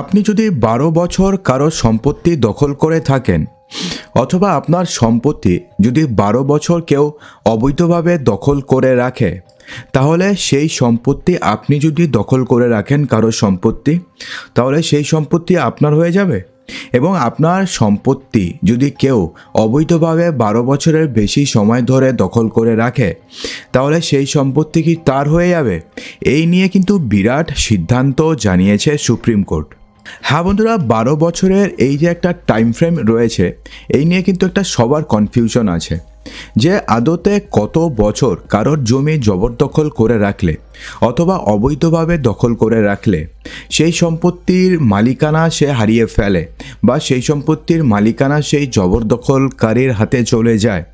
আপনি যদি বারো বছর কারও সম্পত্তি দখল করে থাকেন, অথবা আপনার সম্পত্তি যদি বারো বছর কেউ অবৈধভাবে দখল করে রাখে, তাহলে সেই সম্পত্তি আপনি যদি দখল করে রাখেন কারও সম্পত্তি, তাহলে সেই সম্পত্তি আপনার হয়ে যাবে। এবং আপনার সম্পত্তি যদি কেউ অবৈধভাবে বারো বছরের বেশি সময় ধরে দখল করে রাখে, তাহলে সেই সম্পত্তি কি তার হয়ে যাবে? এই নিয়ে কিন্তু বিরাট সিদ্ধান্ত জানিয়েছে সুপ্রিম কোর্ট। হ্যাঁ বন্ধুরা, বারো বছরের এই যে একটা টাইম ফ্রেম রয়েছে, এই নিয়ে কিন্তু একটা সবার কনফিউশন আছে। যে আদতে কত বছর কারোর জমি জবরদখল করে রাখলে অথবা অবৈধভাবে দখল করে রাখলে, সেই সম্পত্তির মালিকানা সে হারিয়ে ফেলে বা সেই সম্পত্তির মালিকানা সেই জবরদখলকারীর হাতে চলে যায়।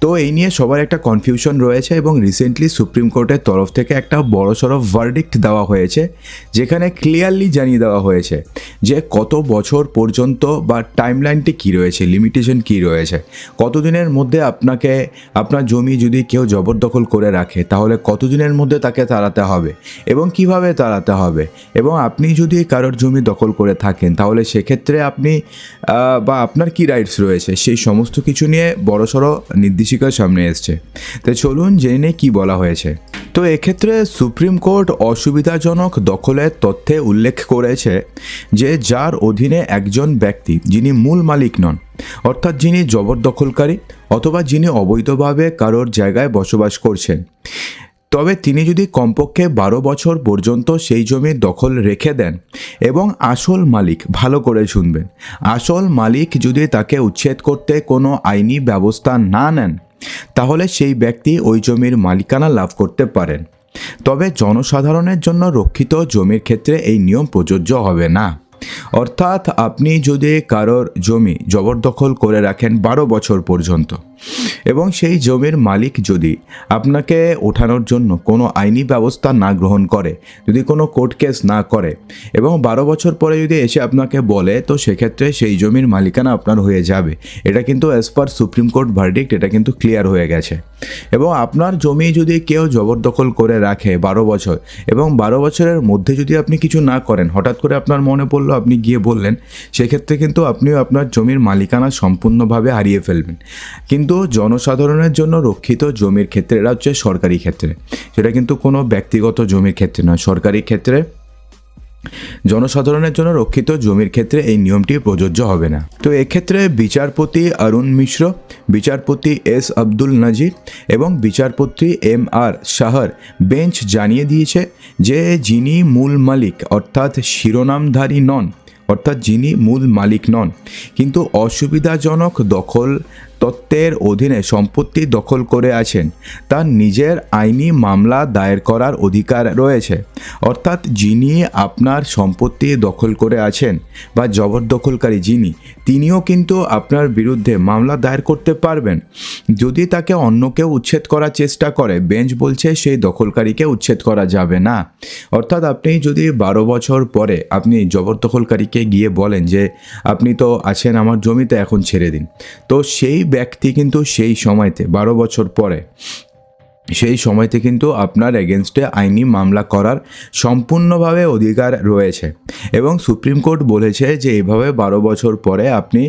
তো এই নিয়ে সবার একটা কনফিউশন রয়েছে এবং রিসেন্টলি সুপ্রিম কোর্টের তরফ থেকে একটা বড় বড়সড় ভার্ডিক্ট দেওয়া হয়েছে, যেখানে ক্লিয়ারলি জানিয়ে দেওয়া হয়েছে যে কত বছর পর্যন্ত বা টাইমলাইনটি কী রয়েছে লিমিটেশন কী রয়েছে, কতদিনের মধ্যে আপনাকে, আপনার জমি যদি কেউ জবরদখল করে রাখে, তাহলে কতদিনের মধ্যে তাকে তাড়াতে হবে? এবং কীভাবে তাড়াতে হবে? এবং আপনি যদি কারোর জমি দখল করে থাকেন, তাহলে সেক্ষেত্রে আপনি বা আপনার কি রাইটস রয়েছে? সেই সমস্ত কিছু নিয়ে বড়সড় নির্দেশিকার সামনে এসছে। তো চলুন জেনে কি বলা হয়েছে। তো এক্ষেত্রে সুপ্রিম কোর্ট অসুবিধাজনক দখলের তথ্যে উল্লেখ করেছে যে যার অধীনে একজন ব্যক্তি যিনি মূল মালিক নন, অর্থাৎ যিনি জবরদখলকারী অথবা যিনি অবৈধভাবে কারোর জায়গায় বসবাস করছেন। তবে তিনি যদি কমপক্ষে বারো বছর পর্যন্ত সেই জমির দখল রেখে দেন এবং আসল মালিক ভালো করে শুনবেন। আসল মালিক যদি তাকে উচ্ছেদ করতে কোনো আইনি ব্যবস্থা না নেন তাহলে সেই ব্যক্তি ওই জমির মালিকানা লাভ করতে পারেন। তবে জনসাধারণের জন্য রক্ষিত জমির ক্ষেত্রে এই নিয়ম প্রযোজ্য হবে না। অর্থাৎ আপনি যদি কারোর জমি জবরদখল করে রাখেন বারো বছর পর্যন্ত এবং সেই জমির মালিক যদি আপনাকে ওঠানোর জন্য কোনো আইনি ব্যবস্থা না গ্রহণ করে, যদি কোনো কোর্ট কেস না করে এবং বারো বছর পরে যদি এসে আপনাকে বলে, তো সেক্ষেত্রে সেই জমির মালিকানা আপনার হয়ে যাবে। এটা কিন্তু as per supreme court verdict এটা কিন্তু ক্লিয়ার হয়ে গেছে। এবং আপনার জমি যদি কেউ জবরদখল করে রাখে বারো বছর এবং বারো বছরের মধ্যে যদি আপনি কিছু না করেন, হঠাৎ করে আপনার মনে পড়ল, আপনি গিয়ে বললেন, সেক্ষেত্রে কিন্তু আপনিও আপনার জমির মালিকানা সম্পূর্ণভাবে হারিয়ে ফেলবেন। কিন্তু জনসাধারণের জন্য রক্ষিত জমির ক্ষেত্রে, এটা হচ্ছে সরকারি ক্ষেত্রে। সেটা কিন্তু কোনো ব্যক্তিগত জমির ক্ষেত্রে নয়, সরকারি ক্ষেত্রে। জনসাধারণের জন্য রক্ষিত জমির ক্ষেত্রে এই নিয়মটি প্রযোজ্য হবে না। তো এক্ষেত্রে বিচারপতি অরুণ মিশ্র, বিচারপতি এস আব্দুল নাজির এবং বিচারপতি এম আর শাহর বেঞ্চ জানিয়ে দিয়েছে যে যিনি মূল মালিক, অর্থাৎ শিরোনামধারী নন, অর্থাৎ যিনি মূল মালিক নন, কিন্তু অসুবিধাজনক দখল তত্ত্বের অধীনে সম্পত্তি দখল করে আছেন। তার নিজের আইনি মামলা দায়ের করার অধিকার রয়েছে। অর্থাৎ যিনি আপনার সম্পত্তি দখল করে আছেন বা জবরদখলকারী যিনি, তিনিও কিন্তু আপনার বিরুদ্ধে মামলা দায়ের করতে পারবেন। যদি তাকে অন্য কেউ উচ্ছেদ করার চেষ্টা করে, বেঞ্চ বলছে সেই দখলকারীকে উচ্ছেদ করা যাবে না। অর্থাৎ আপনি যদি বারো বছর পরে আপনি জবরদখলকারীকে গিয়ে বলেন যে, আপনি তো আছেন আমার জমিতে, এখন ছেড়ে দিন। তো সেই ব্যক্তি কিন্তু সেই সময়তে, বারো বছর পরে, সেই সময়তে কিন্তু আপনার এগেনস্টে আইনি মামলা করার সম্পূর্ণভাবে অধিকার রয়েছে। এবং সুপ্রিম কোর্ট বলেছে যে এভাবে বারো বছর পরে আপনি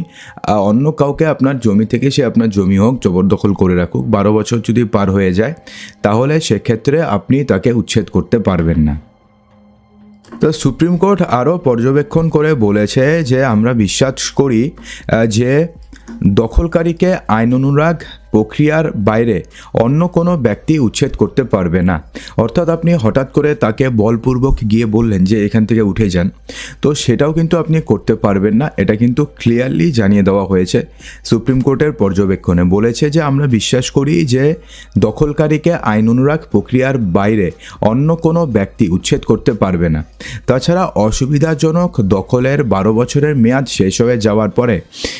অন্য কাউকে আপনার জমি থেকে সে আপনার জমি হোক জবরদখল করে রাখুক, বারো বছর যদি পার হয়ে যায়, তাহলে সেক্ষেত্রে আপনি তাকে উচ্ছেদ করতে পারবেন না। তো সুপ্রিম কোর্ট আরও পর্যবেক্ষণ করে বলেছে যে আমরা বিশ্বাস করি যে দখলকারীকে আইন অনুরাগ প্রক্রিয়ার বাইরে অন্য কোনো ব্যক্তি উচ্ছেদ করতে পারবে না। অর্থাৎ আপনি হঠাৎ করে তাকে বলপূর্বক গিয়ে বললেন যে এখান থেকে উঠে যান। তো সেটাও কিন্তু আপনি করতে পারবেন না। এটা কিন্তু ক্লিয়ারলি জানিয়ে দেওয়া হয়েছে। সুপ্রিম কোর্টের পর্যবেক্ষণে বলেছে যে আমরা বিশ্বাস করি যে দখলকারীকে আইন অনুরাগ প্রক্রিয়ার বাইরে অন্য কোনো ব্যক্তি উচ্ছেদ করতে পারবে না। তাছাড়া অসুবিধাজনক দখলের বারো বছরের মেয়াদ শেষ হয়ে যাওয়ার পরে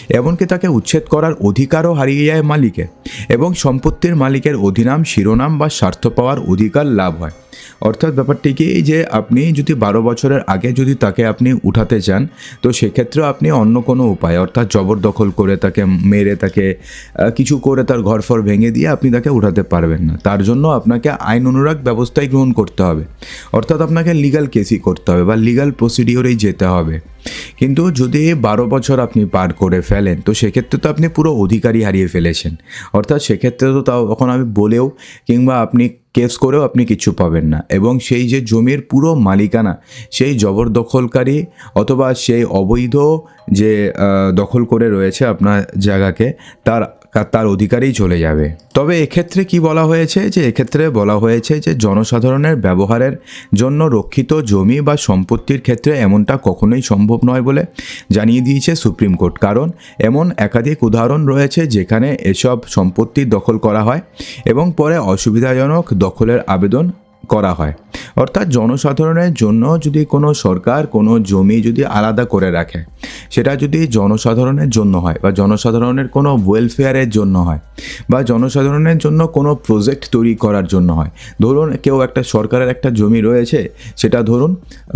এমনকি তাকে উচ্ছেদ করার অধিকারও হারিয়ে যায় মালিকের। এবং সম্পত্তির মালিকের অধিনাম শিরোনাম বা স্বার্থ পাওয়ার অধিকার লাভ হয়। অর্থাৎ ব্যাপারটি কি? যে আপনি যদি বারো বছরের আগে যদি তাকে আপনি উঠাতে চান, তো সেক্ষেত্রেও আপনি অন্য কোনো উপায়, অর্থাৎ জবরদখল করে তাকে মেরে তাকে কিছু করে তার ঘর ফর ভেঙে দিয়ে আপনি তাকে উঠাতে পারবেন না। তার জন্য আপনাকে আইন অনুরাগ ব্যবস্থাই গ্রহণ করতে হবে। অর্থাৎ আপনাকে লিগাল কেসই করতে হবে বা লিগাল প্রসিডিওরেই যেতে হবে। কিন্তু যদি বারো বছর আপনি পার করে ফেলেন, তো সেক্ষেত্রে তো আপনি পুরো অধিকারই হারিয়ে ফেলেছেন। অর্থাৎ সেক্ষেত্রে তো তাও তখন আমি বলেও, কিংবা আপনি কেস করেও আপনি কিছু পাবেন না। এবং সেই যে জমির পুরো মালিকানা, সেই জবরদখলকারী অথবা সেই অবৈধ যে দখল করে রয়েছে আপনার জায়গাকে, তার তার অধিকারেই চলে যাবে। তবে এক্ষেত্রে কি বলা হয়েছে? যে এক্ষেত্রে বলা হয়েছে যে জনসাধারণের ব্যবহারের জন্য রক্ষিত জমি বা সম্পত্তির ক্ষেত্রে এমনটা কখনোই সম্ভব নয় বলে জানিয়ে দিয়েছে সুপ্রিম কোর্ট। কারণ এমন একাধিক উদাহরণ রয়েছে যেখানে এসব সম্পত্তি দখল করা হয় এবং পরে অসুবিধাজনক দখলের আবেদন করা হয়। অর্থাৎ জনসাধারণের জন্য যদি কোনো সরকার কোনো জমি যদি আলাদা করে রাখে, সেটা যদি জনসাধারণের জন্য হয় বা জনসাধারণের কোনো ওয়েলফেয়ারের জন্য হয় বা জনসাধারণের জন্য কোনো প্রজেক্ট তৈরি করার জন্য হয়। ধরুন কেউ একটা সরকারের একটা জমি রয়েছে, সেটা ধরুন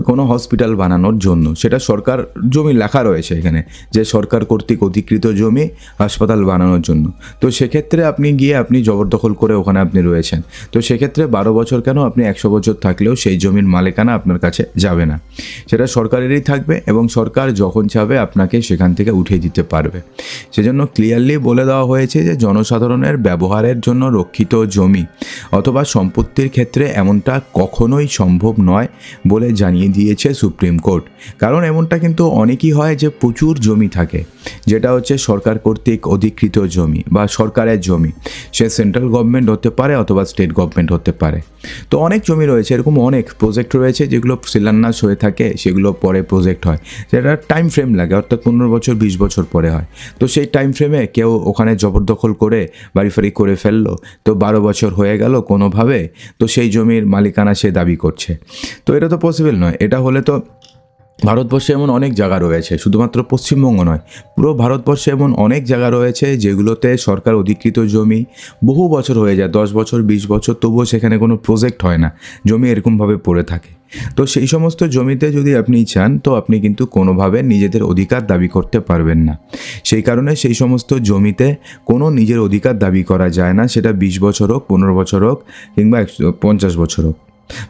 কোনো হসপিটাল বানানোর জন্য, সেটা সরকার জমি লেখা রয়েছে এখানে যে সরকার কর্তৃক অধিকৃত জমি হাসপাতাল বানানোর জন্য। তো সেক্ষেত্রে আপনি গিয়ে আপনি জবরদখল করে ওখানে আপনি রয়েছেন। তো সেক্ষেত্রে বারো বছর কেন আপনি একশো বছর থাকলেও সেই জমির মালিকানা আপনার কাছে যাবে না। সেটা সরকারেরই থাকবে এবং সরকার যখন চাবে আপনাকে সেখান থেকে উঠিয়ে দিতে পারবে। সেজন্য ক্লিয়ারলি বলে দেওয়া হয়েছে যে জনসাধারণের ব্যবহারের জন্য রক্ষিত জমি অথবা সম্পত্তির ক্ষেত্রে এমনটা কখনোই সম্ভব নয় বলে জানিয়ে দিয়েছে সুপ্রিম কোর্ট। কারণ এমনটা কিন্তু অনেকই হয় যে প্রচুর জমি থাকে। যেটা হচ্ছে সরকার কর্তৃক অধিকৃত জমি বা সরকারের জমি। সে সেন্ট্রাল গভর্নমেন্ট হতে পারে অথবা স্টেট গভর্নমেন্ট হতে পারে। তো অনেক জমি রয়েছে, এরকম অনেক প্রজেক্ট রয়েছে যেগুলো শিলান্যাস হয়ে থাকে, সেগুলো পরে প্রজেক্ট হয়। সেটা টাইম ফ্রেম লাগে, অর্থাৎ পনেরো বছর, বিশ বছর পরে হয়। তো সেই টাইম ফ্রেমে কেউ ওখানে জবরদখল করে বাড়ি ফাড়ি করে ফেলল, তো বারো বছর হয়ে গেল কোনোভাবে, তো সেই জমির মালিকানা সে দাবি করছে। তো এটা তো পসিবল নয়। এটা হলে তো ভারতবর্ষে এমন অনেক জায়গা রয়েছে, শুধুমাত্র পশ্চিমবঙ্গ নয়, পুরো ভারতবর্ষে এমন অনেক জায়গা রয়েছে যেগুলোতে সরকার অধিকৃত জমি বহু বছর হয়ে যায়, দশ বছর, বিশ বছর, তবুও সেখানে কোনো প্রজেক্ট হয় না, জমি এরকমভাবে পড়ে থাকে। তো সেই সমস্ত জমিতে যদি আপনি চান, তো আপনি কিন্তু কোনোভাবে নিজেদের অধিকার দাবি করতে পারবেন না। সেই কারণে সেই সমস্ত জমিতে কোনো নিজের অধিকার দাবি করা যায় না, সেটা বিশ বছর হোক, পনেরো বছর হোক, কিংবা একশো, পঞ্চাশ বছর হোক।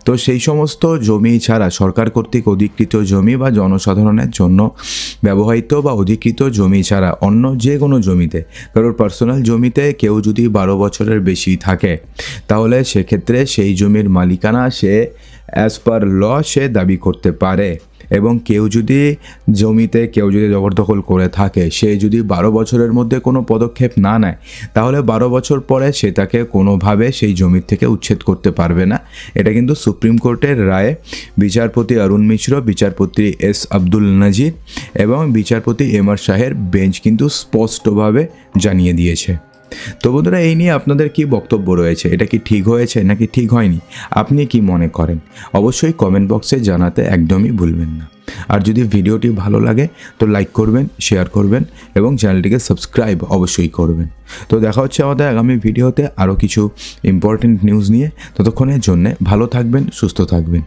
তো সেই সমস্ত জমি ছাড়া সরকার কর্তৃক অধিকৃত জমি বা জনসাধারণের জন্য ব্যবহৃত বা অধিকৃত জমি ছাড়া অন্য যে কোনো জমিতে, কারোর পার্সোনাল জমিতে কেউ যদি বারো বছরের বেশি থাকে, তাহলে সেক্ষেত্রে সেই জমির মালিকানা সে অ্যাজ পার ল সে দাবি করতে পারে। এবং কেউ যদি জমিতে, কেউ যদি জবরদখল করে থাকে, সে যদি বারো বছরের মধ্যে কোনো পদক্ষেপ না নেয়, তাহলে বারো বছর পরে সে তাকে কোনোভাবে সেই জমির থেকে উচ্ছেদ করতে পারবে না। এটা কিন্তু সুপ্রিম কোর্টের রায়ে বিচারপতি অরুণ মিশ্র, বিচারপতি এস আব্দুল নাজির এবং বিচারপতি এম আর শাহের বেঞ্চ কিন্তু স্পষ্টভাবে জানিয়ে দিয়েছে। তো বন্ধুরা, এই নিয়ে আপনাদের কি বক্তব্য রয়েছে? এটা কি ঠিক হয়েছে নাকি ঠিক হয়নি? আপনি কি মনে করেন? অবশ্যই কমেন্ট বক্সে জানাতে একদমই ভুলবেন না। আর যদি ভিডিওটি ভালো লাগে, তো লাইক করবেন শেয়ার করবেন এবং চ্যানেলটিকে সাবস্ক্রাইব অবশ্যই করবেন। তো দেখা হচ্ছে আমাদের আগামী ভিডিওতে আরও কিছু ইম্পর্টেন্ট নিউজ নিয়ে। ততক্ষণের জন্যে ভালো থাকবেন, সুস্থ থাকবেন।